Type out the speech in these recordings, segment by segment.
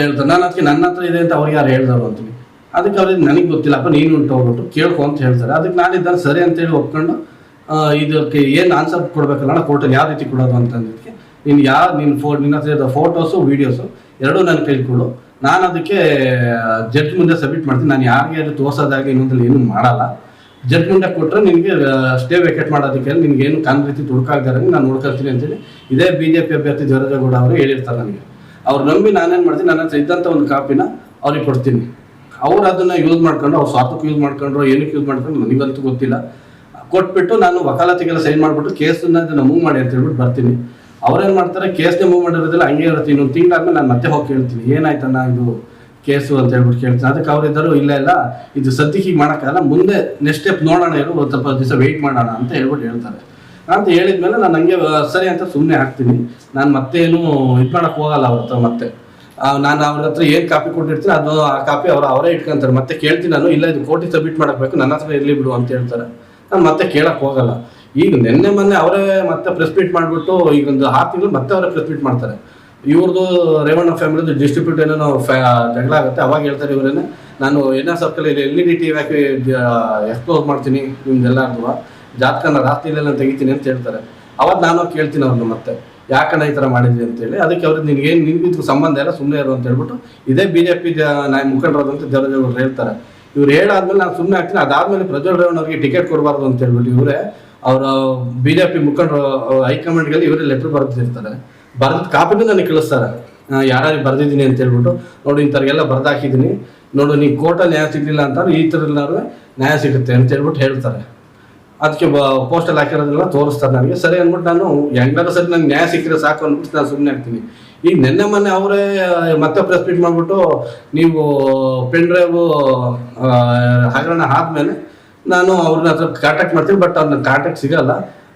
ಹೇಳ್ತಾರೆ. ನಾನು ಅದಕ್ಕೆ ನನ್ನ ಹತ್ರ ಇದೆ ಅಂತ ಅವ್ರಿಗೆ ಯಾರು ಹೇಳ್ದಾರು ಅಂತೀವಿ. ಅದಕ್ಕೆ ಅವ್ರಿಗೆ ನನಗೆ ಗೊತ್ತಿಲ್ಲಪ್ಪ ನೀನು ಉಂಟು ಹೋಗ್ಬಿಟ್ಟು ಕೇಳ್ಕೊ ಅಂತ ಹೇಳ್ತಾರೆ. ಅದಕ್ಕೆ ನಾನಿದ್ದಾನೆ, ಸರಿ ಅಂತೇಳಿ ಒಪ್ಕೊಂಡು ಇದಕ್ಕೆ ಏನು ಆನ್ಸರ್ ಕೊಡ್ಬೇಕಲ್ಲ ಕೋರ್ಟಲ್ಲಿ ಯಾವ ರೀತಿ ಕೊಡೋದು ಅಂತಂದಿದ್ದಕ್ಕೆ ನೀನು ಯಾವ ನಿನ್ನ ಫೋ, ನಿನ್ನ ಹತ್ರ ಇರೋ ಫೋಟೋಸು ವೀಡಿಯೋಸು ಎರಡೂ ನನ್ನ ಕೈಲಿ ನಾನು ಅದಕ್ಕೆ ಜಡ್ಜ್ ಮುಂದೆ ಸಬ್ಮಿಟ್ ಮಾಡ್ತೀನಿ. ನಾನು ಯಾರಿಗೆ ಅದು ತೋರ್ಸೋದಾಗಿ ಇನ್ನೊಂದಲ್ಲಿ ಏನು ಮಾಡಲ್ಲ. ಜಡ್ಜ್ ಮುಂದೆ ಕೊಟ್ಟರೆ ನಿನಗೆ ಸ್ಟೇ ವೇಕೆಟ್ ಮಾಡೋದಕ್ಕೆ ನಿನ್ಗೆ ಏನು ಕಾನ್ ರೀತಿ ತುಡುಕಾಗ್ದಾರೆ ನಾನು ನೋಡ್ಕೊಳ್ತೀನಿ ಅಂತೇಳಿ ಇದೇ ಬಿ ಜೆ ಪಿ ಅಭ್ಯರ್ಥಿ ದೇವರಾಜೇಗೌಡ ಅವರು ಹೇಳಿರ್ತಾರೆ ನನಗೆ. ಅವ್ರು ನಂಬಿ ನಾನೇನು ಮಾಡ್ತೀನಿ, ನನ್ನ ಹತ್ರ ಇದ್ದಂಥ ಒಂದು ಕಾಪಿನ ಅವ್ರಿಗೆ ಕೊಡ್ತೀನಿ. ಅವ್ರು ಅದನ್ನ ಯೂಸ್ ಮಾಡ್ಕೊಂಡು ಅವ್ರು ಸ್ವಾರ್ಥಕ್ಕೆ ಯೂಸ್ ಮಾಡ್ಕೊಂಡ್ರು, ಏನಕ್ಕೆ ಯೂಸ್ ಮಾಡ್ಕೊಂಡು ನನಗಂತೂ ಗೊತ್ತಿಲ್ಲ. ಕೊಟ್ಬಿಟ್ಟು ನಾನು ವಕಾಲತಿಗೆಲ್ಲ ಸೈನ್ ಮಾಡಿಬಿಟ್ಟು ಕೇಸನ್ನ ಅದನ್ನು ಮೂವ್ ಮಾಡಿ ಅಂತ ಹೇಳ್ಬಿಟ್ಟು ಬರ್ತೀನಿ. ಅವ್ರೇನು ಮಾಡ್ತಾರೆ, ಕೇಸ್ನೇ ಮೂವ್ ಮಾಡಿರೋದಿಲ್ಲ, ಹಂಗೆ ಇರುತ್ತೆ. ಇನ್ನೊಂದು ತಿಂಗಳಾದ್ಮೇಲೆ ನಾನು ಮತ್ತೆ ಹೋಗಿ ಕೇಳ್ತೀನಿ. ಏನಾಯ್ತಣ್ಣ ಇದು ಕೇಸು ಅಂತ ಹೇಳ್ಬಿಟ್ಟು ಕೇಳ್ತೀನಿ. ಅದಕ್ಕೆ ಅವರಿದ್ದರು ಇಲ್ಲ ಇಲ್ಲ, ಇದು ಸದ್ಯಕ್ಕೆ ಹೀಗೆ ಮಾಡೋಕ್ಕಾಗಲ್ಲ. ಮುಂದೆ ನೆಕ್ಸ್ಟ್ ಸ್ಟೆಪ್ ನೋಡೋಣ ಇರು ಸ್ವಲ್ಪ ದಿವಸ ವೆಯ್ಟ್ ಮಾಡೋಣ ಅಂತ ಹೇಳ್ಬಿಟ್ಟು ಹೇಳ್ತಾರೆ. ಅಂತ ಹೇಳಿದ್ಮೇಲೆ ನಾನು ಹಂಗೆ ಸರಿ ಅಂತ ಸುಮ್ಮನೆ ಹಾಕ್ತೀನಿ. ನಾನು ಮತ್ತೇನು ಇದು ಮಾಡೋಕ್ಕೆ ಹೋಗಲ್ಲ ಅವ್ರ ಮತ್ತೆ. ನಾನು ಅವ್ರ ಹತ್ರ ಏನು ಕಾಪಿ ಕೊಟ್ಟಿರ್ತೀನಿ, ಅದು ಆ ಕಾಪಿ ಅವ್ರು ಅವರೇ ಇಟ್ಕೊಂತಾರೆ. ಮತ್ತೆ ಕೇಳ್ತೀನಿ ನಾನು, ಇಲ್ಲ ಇದು ಕೋಟಿ ಸಬ್ಮಿಟ್ ಮಾಡಬೇಕು ನನ್ನ ಹತ್ರ ಇರಲಿ ಬಿಡು ಅಂತ ಹೇಳ್ತಾರೆ. ನಾನು ಮತ್ತೆ ಕೇಳಕ್ಕೆ ಹೋಗಲ್ಲ. ಈಗ ನಿನ್ನೆ ಮೊನ್ನೆ ಅವರೇ ಮತ್ತೆ ಪ್ರೆಸ್ ಮೀಟ್ ಮಾಡಿಬಿಟ್ಟು, ಈಗ ಒಂದು ಆರು ತಿಂಗಳು ಮತ್ತೆ ಅವರೇ ಪ್ರೆಸ್ ಮೀಟ್ ಮಾಡ್ತಾರೆ. ಇವ್ರದ್ದು ರೇವಣ್ಣ ಫ್ಯಾಮಿಲಿದು ಡಿಸ್ಟ್ರಿಬ್ಯೂಟ್ ಏನೋ ಫ್ಯಾ ಜಗಳ ಆಗುತ್ತೆ, ಅವಾಗ ಹೇಳ್ತಾರೆ ಇವರೇನೆ, ನಾನು N R circle L E D T ಹಾಕಿ ಎಕ್ಸ್ಪ್ಲೋರ್ ಮಾಡ್ತೀನಿ, ನಿಮ್ದೆಲ್ಲ ಅಥವಾ ಜಾತಕನ ರಾತ್ರಿಯಲ್ಲೇ ನಾನು ತೆಗಿತೀನಿ ಅಂತ ಹೇಳ್ತಾರೆ. ಅವತ್ತು ನಾನು ಕೇಳ್ತೀನಿ ಅವ್ರನ್ನ ಮತ್ತೆ, ಯಾಕಣ್ಣ ಈ ಥರ ಮಾಡಿದ್ವಿ ಅಂತೇಳಿ ಅದಕ್ಕೆ ಅವ್ರಿಗೆ ಏನು ನಿನ್ಗಿದ್ಕು ಸಂಬಂಧ ಇಲ್ಲ ಸುಮ್ಮನೆ ಇರು ಅಂತ ಹೇಳ್ಬಿಟ್ಟು ಇದೇ ಬಿ ಜೆ ಪಿ ಅಂತ ಮುಖಂಡರಾದಂಥ ದೇವರಾಜೇಗೌಡರು ಹೇಳ್ತಾರೆ. ಇವ್ರು ಹೇಳಾದ್ಮೇಲೆ ನಾನು ಸುಮ್ಮನೆ ಆಗ್ತೀನಿ, ಅದಾದ್ಮೇಲೆ ಪ್ರಜ್ವಲ್ ರೇವಣ್ಣ ಅವ್ರಿಗೆ ಟಿಕೆಟ್ ಕೊಡಬಾರ್ದು ಅಂತ ಹೇಳ್ಬಿಟ್ಟು ಇವರೇ, ಅವರ ಬಿ ಜೆ ಪಿ ಮುಖಂಡರು ಹೈಕಮಾಂಡ್ಗೆ ಇವರೇ ಲೆಟ್ರ್ ಬರೆದಿರ್ತಾರೆ. ಬರೆದ ಕಾಪಿನೂ ನನಗೆ ಕಳಿಸ್ತಾರೆ. ಯಾರು ಬರೆದಿದ್ದೀನಿ ಅಂತ ಹೇಳ್ಬಿಟ್ಟು, ನೋಡಿ ಇಂಥವ್ರಿಗೆಲ್ಲ ಬರ್ದಾಕಿದ್ದೀನಿ. ನೋಡು, ನೀ ಕೋರ್ಟಲ್ಲಿ ನ್ಯಾಯ ಸಿಗಲಿಲ್ಲ ಅಂತ ಈ ಥರ ನ್ಯಾಯ ಸಿಗುತ್ತೆ ಅಂತ ಹೇಳ್ಬಿಟ್ಟು ಹೇಳ್ತಾರೆ. ಅದಕ್ಕೆ ಪೋಸ್ಟಲ್ಲಿ ಹಾಕಿರೋದೆಲ್ಲ ತೋರಿಸ್ತಾರೆ ನನಗೆ ಸರಿ ಅಂದ್ಬಿಟ್ಟು ನಾನು ಹೆಂಗಾದ್ರೂ ಸರಿ ನಂಗೆ ನ್ಯಾಯ ಸಿಕ್ಕಿದ್ರೆ ಸಾಕು ಅಂದ್ಬಿಟ್ಟು ನಾನು ಸುಮ್ಮನೆ ಆಗ್ತೀನಿ ಈಗ ನಿನ್ನೆ ಮೊನ್ನೆ ಅವರೇ ಮತ್ತೆ ಪ್ರೆಸ್ ಮೀಟ್ ಮಾಡಿಬಿಟ್ಟು ನೀವು ಪೆನ್ ಡ್ರೈವ್ ಹಗರಣ ಆದಮೇಲೆ ನಾನು ಅವ್ರನ್ನ ಹತ್ರ ಕಾಂಟ್ಯಾಕ್ಟ್ ಮಾಡ್ತೀನಿ ಬಟ್ ಅವ್ರನ್ನ ಕಾಂಟ್ಯಾಕ್ಟ್ ಸಿಗಲ್ಲ.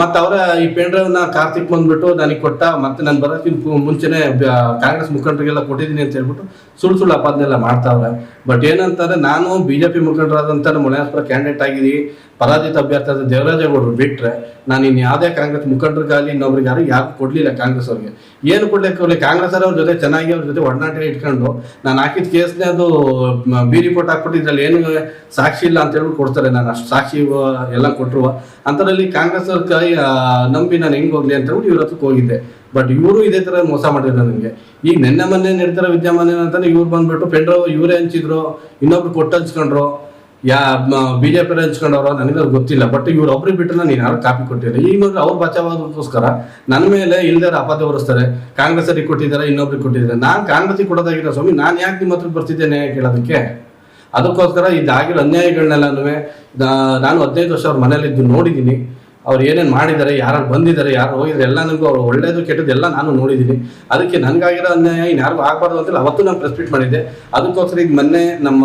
ಮತ್ತು ಅವರ ಈ ಪೆನ್ ಕಾರ್ತಿಕ್ ಬಂದ್ಬಿಟ್ಟು ನನಗೆ ಕೊಟ್ಟ, ಮತ್ತೆ ನಾನು ಬರೋಕ್ಕಿಂತ ಮುಂಚೆನೆ ಕಾಂಗ್ರೆಸ್ ಮುಖಂಡರಿಗೆಲ್ಲ ಕೊಟ್ಟಿದ್ದೀನಿ ಅಂತ ಹೇಳ್ಬಿಟ್ಟು ಸುಳ್ಳು ಸುಳ್ಳು ಅಪಾದನೆಲ್ಲ ಮಾಡ್ತಾವ್ರೆ. ಬಟ್ ಏನಂತಾರೆ ನಾನು ಬಿ ಜೆ ಪಿ ಮುಖಂಡರಾದಂಥ ಮುನಿಯಾಸ್ಪುರ ಕ್ಯಾಂಡಿಡೇಟ್ ಆಗಿದ್ದೀವಿ ಪರಾಜಿತ ಅಭ್ಯರ್ಥಿ ದೇವರಾಜೇಗೌಡರು ಬಿಟ್ಟರೆ ನಾನು ಇನ್ನು ಯಾವುದೇ ಕಾಂಗ್ರೆಸ್ ಮುಖಂಡರಿಗಾಗಲಿ ಇನ್ನೊಬ್ರಿಗೆ ಯಾರು ಯಾರು ಕೊಡಲಿಲ್ಲ ಕಾಂಗ್ರೆಸ್ ಅವ್ರಿಗೆ. ಏನು ಕೊಡ್ಲಿಕ್ಕೆ ಅವ್ರಿಗೆ ಕಾಂಗ್ರೆಸ್ ಅವ್ರ ಜೊತೆ ಚೆನ್ನಾಗಿ ಅವ್ರ ಜೊತೆ ಒಡನಾಟ ಇಟ್ಕೊಂಡು ನಾನು ಹಾಕಿದ ಕೇಸ್ನೇ ಅದು ಬಿ ರಿಪೋರ್ಟ್ ಹಾಕ್ಬಿಟ್ಟು ಇದ್ರಲ್ಲಿ ಏನು ಸಾಕ್ಷಿ ಇಲ್ಲ ಅಂತ ಹೇಳ್ಬಿಟ್ಟು ಕೊಡ್ತಾರೆ. ನಾನು ಅಷ್ಟು ಸಾಕ್ಷಿ ಎಲ್ಲ ಕೊಟ್ಟರು ಅಂಥದ್ರಲ್ಲಿ ಕಾಂಗ್ರೆಸ್ ಅವ್ರ ಕೈ ನಂಬಿ ನಾನು ಹೆಂಗೆ ಹೋಗ್ಲಿ ಅಂತ ಹೇಳ್ಬಿಟ್ಟು ಇವ್ರ ಹತ್ರಕ್ಕೆ ಹೋಗಿದ್ದೆ. ಬಟ್ ಇವರು ಇದೇ ಥರ ಮೋಸ ಮಾಡಿದ್ರು ನನಗೆ ಈಗ ನಿನ್ನೆ ಮೊನ್ನೆ ನಡೀತಾರ ವಿದ್ಯಮಾನ ಏನಂತಾನೆ ಇವ್ರು ಬಂದ್ಬಿಟ್ಟು ಪೆಂಡ್ರೋ, ಇವರೇ ಹಂಚಿದ್ರು. ಇನ್ನೊಬ್ರು ಕೊಟ್ಟು ಹಂಚ್ಕೊಂಡ್ರು ಯಾ ಬಿ ಜೆ ಪಿ ಹಂಚ್ಕೊಂಡವ್ರ ನನಗೆ ಗೊತ್ತಿಲ್ಲ. ಬಟ್ ಇವ್ರು ಒಬ್ರಿಗೆ ಬಿಟ್ಟು ನಾನು ಯಾರು ಕಾಪಿ ಕೊಟ್ಟಿಲ್ಲ. ಈ ಮೊದಲು ಅವ್ರು ಬಚಾವಾದಕ್ಕೋಸ್ಕರ ನನ್ನ ಮೇಲೆ ಇಲ್ದಾರ ಅಪಾದ ಹೊರಿಸ್ತಾರೆ. ಕಾಂಗ್ರೆಸ್ ಅವ್ರಿಗೆ ಕೊಟ್ಟಿದ್ದಾರೆ, ಇನ್ನೊಬ್ರಿಗೆ ಕೊಟ್ಟಿದ್ದಾರೆ. ನಾನು ಕಾಂಗ್ರೆಸ್ಗೆ ಕೊಡೋದಾಗಿರೋ ಸ್ವಾಮಿ, ನಾನು ಯಾಕೆ ನಿಮ್ಮ ಹತ್ರ ಬರ್ತಿದ್ದೇನೆ ಕೇಳೋದಕ್ಕೆ? ಅದಕ್ಕೋಸ್ಕರ ಇದಾಗಿರೋ ಅನ್ಯಾಯಗಳನ್ನೆಲ್ಲನೂ ನಾನು ಹದಿನೈದು ವರ್ಷ ಅವ್ರ ಮನೇಲಿದ್ದು ನೋಡಿದ್ದೀನಿ ಅವ್ರು ಏನೇನು ಮಾಡಿದ್ದಾರೆ ಯಾರು ಬಂದಿದ್ದಾರೆ, ಯಾರು ಹೋಗಿದ್ದಾರೆ ಎಲ್ಲ ನನಗೂ ಅವ್ರು ಒಳ್ಳೇದು, ಕೆಟ್ಟದ್ದು ಎಲ್ಲ ನಾನು ನೋಡಿದ್ದೀನಿ ಅದಕ್ಕೆ ನನಗಾಗಿರೋ ಅನ್ಯಾಯ ಇನ್ಯಾರಿಗೂ ಆಗಬಾರ್ದು ಅಂತೇಳಿ ಅವತ್ತು ನಾನು ಪ್ರೆಸ್ ಮೀಟ್ ಮಾಡಿದ್ದೆ. ಅದಕ್ಕೋಸ್ಕರ ಈಗ ಮೊನ್ನೆ ನಮ್ಮ